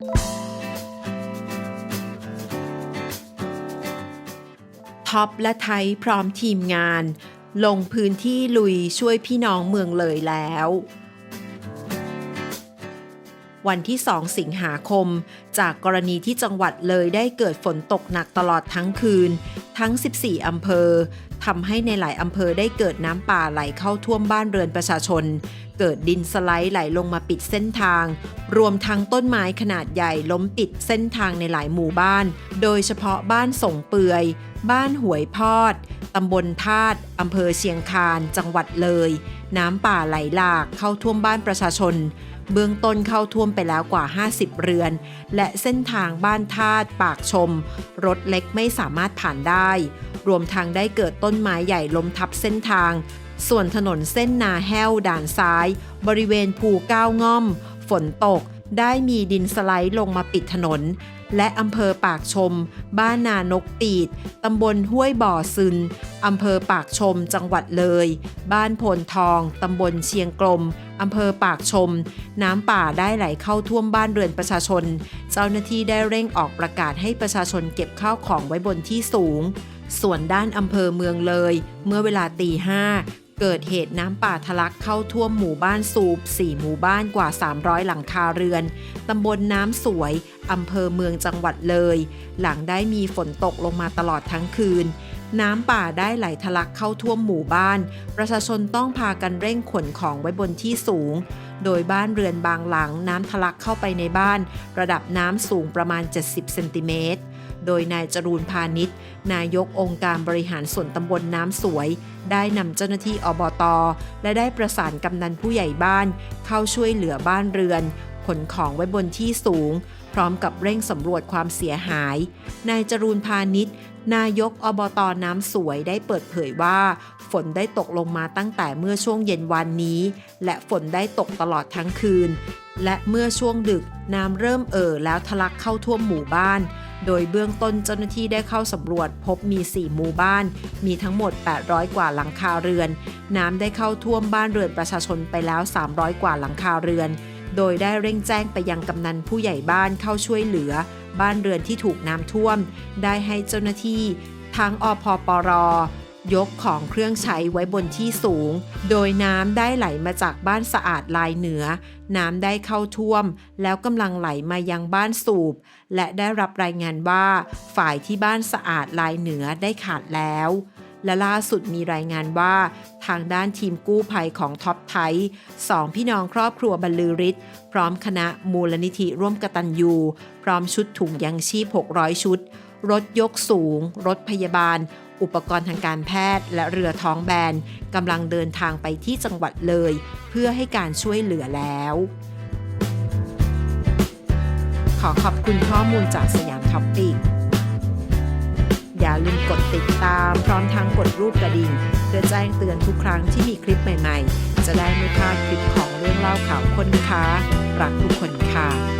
ท็อปและไทยพร้อมทีมงาน ลงพื้นที่ลุยช่วยพี่น้องเมืองเลยแล้ว วันที่ 2 สิงหาคม จากกรณีที่จังหวัดเลยได้เกิดฝนตกหนักตลอดทั้งคืน ทั้ง 14 อำเภอทำให้ในหลายอำเภอได้เกิดน้ำป่าไหลเข้าท่วมบ้านเรือนประชาชน เกิดดินสไลด์ไหลลงมาปิดเส้นทาง รวมทั้งต้นไม้ขนาดใหญ่ล้มปิดเส้นทางในหลายหมู่บ้าน โดยเฉพาะบ้านสงเปือย บ้านหวยพอดตำบลธาตุอำเภอเชียงคาน จังหวัดเลย น้ำป่าไหลหลากเข้าท่วมบ้านประชาชน เบื้องต้นเข้าท่วมไปแล้วกว่า 50 เรือน และเส้นทางบ้านธาตุปากชม รถเล็กไม่สามารถผ่านได้ รวมทางได้เกิดต้นไม้ใหญ่ล้มทับเส้นทาง ส่วนถนนเส้นนาแห้วด่านซ้าย บริเวณภูเก้าง่อม ฝนตก ได้มีดินสไลด์ลงมาปิดถนน และอำเภอปากชม บ้านนานกปีดตำบลห้วยบ่อซึนอำเภอปากชม จังหวัดเลย บ้านโพนทองตำบลเชียงกลมอำเภอปากชม น้ำป่าได้ไหลเข้าท่วมบ้านเรือนประชาชน เจ้าหน้าที่ได้เร่งออกประกาศให้ประชาชนเก็บข้าวของไว้บนที่สูง ส่วนด้านอำเภอเมืองเลย เมื่อเวลาตีห้า เกิดเหตุน้ำป่าทะลักเข้าท่วมหมู่บ้านสูบ 4 หมู่บ้านกว่า 300 หลังคาเรือน ตำบลน้ำสวย อำเภอเมืองจังหวัดเลย หลังได้มีฝนตกลงมาตลอดทั้งคืน น้ำป่าได้ไหลทะลักเข้าท่วมหมู่บ้าน ประชาชนต้องพากันเร่งขนของไว้บนที่สูง โดยบ้านเรือนบางหลังน้ำทะลักเข้าไปในบ้าน ระดับน้ำสูงประมาณ 70 เซนติเมตร โดยนายจรูนพาณิชย์ นายกองค์การบริหารส่วนตำบลน้ำสวย ได้นำเจ้าหน้าที่อบต และได้ประสานกำนันผู้ใหญ่บ้าน เข้าช่วยเหลือบ้านเรือน ขนของไว้บนที่สูง พร้อมกับเร่งสำรวจความเสียหาย นายจรูนพาณิชย์ นายกอบตน้ำสวยได้เปิดเผยว่า ฝนได้ตกลงมาตั้งแต่เมื่อช่วงเย็นวันนี้ และฝนได้ตกตลอดทั้งคืน และเมื่อช่วงดึกน้ำเริ่มเอ่อแล้วทะลักเข้าท่วมหมู่บ้าน โดยเบื้องต้นเจ้าหน้าที่ได้เข้าสำรวจพบมี 4 หมู่บ้าน มีทั้งหมด 800 กว่าหลังคาเรือน น้ำได้เข้าท่วมบ้านเรือนประชาชนไปแล้ว 300 กว่าหลังคาเรือน โดยได้เร่งแจ้งไปยังกำนันผู้ใหญ่บ้านเข้าช่วยเหลือ บ้านเรือนที่ถูกน้ำท่วม ได้ให้เจ้าหน้าที่ทั้งอพปรยกของเครื่องใช้ไว้บนที่สูง โดยน้ำได้ไหลมาจากบ้านสะอาดลายเหนือ น้ำได้เข้าท่วม แล้วกำลังไหลมายังบ้านสูบ และได้รับรายงานว่า ฝ่ายที่บ้านสะอาดลายเหนือได้ขาดแล้ว และล่าสุดมีรายงานว่า ทางด้านทีมกู้ภัยของท็อปไทยสองพี่น้องครอบครัวบรรลือฤทธิ์พร้อมคณะมูลนิธิร่วมกตัญญูพร้อมชุดถุงยังชีพ 600 ชุด รถยกสูง รถพยาบาล อุปกรณ์ทางการแพทย์ และเรือท้องแบนกำลังเดินทางไปที่จังหวัดเลย เพื่อให้การช่วยเหลือแล้ว ขอขอบคุณข้อมูลจากสยามท็อปปิก อย่าลืมกดติดตาม พร้อมทั้งกดรูปกระดิ่ง เพื่อแจ้งเตือนทุกครั้งที่มีคลิปใหม่ ๆ จะได้ไม่พลาดคลิปของเรื่องเล่าข่าวคนค้ารักทุกคนค่ะ